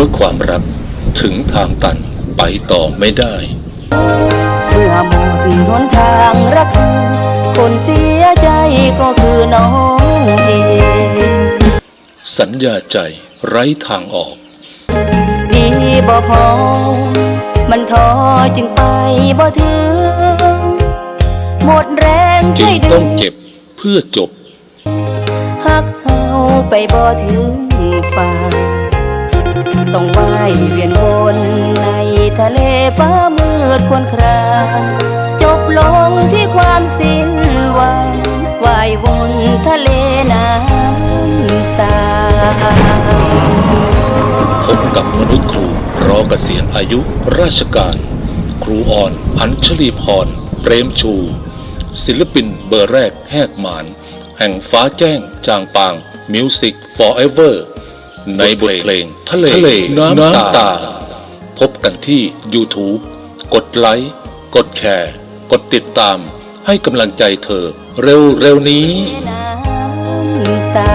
มื่อความรักถึงทางตันไปต่อไม่ได้ เมื่อหมดหนทางรัก คนเสียใจก็คือน้องเองสัญญาใจไร้ทางออก ดีบ่พอ มันท้อจึงไปบ่ถึง หมดแรงจึช่งวยดึต้องงเจ็บเพื่อจบ หักเฮาไปบ่ถึง ทะเลฟ้ามืดควรครางจบลงที่ความสิ้นหวังว่ายวนทะเลน้ำตาพบกับมนุษย์ครูรอเกษียณอายุราชการ ครูอ่อนอัญชลีพรเปรมชู ศิลปินเบอร์แรกแหกหมาน แห่งฟ้าแจ้งจางปางมิวสิก forever ในบทเพลงทะเลน้ำตา พบกันที่ YouTube กดไลค์ กดแชร์ กดติดตาม ให้กำลังใจเธอ เร็วเร็วๆนี้ น้ำตา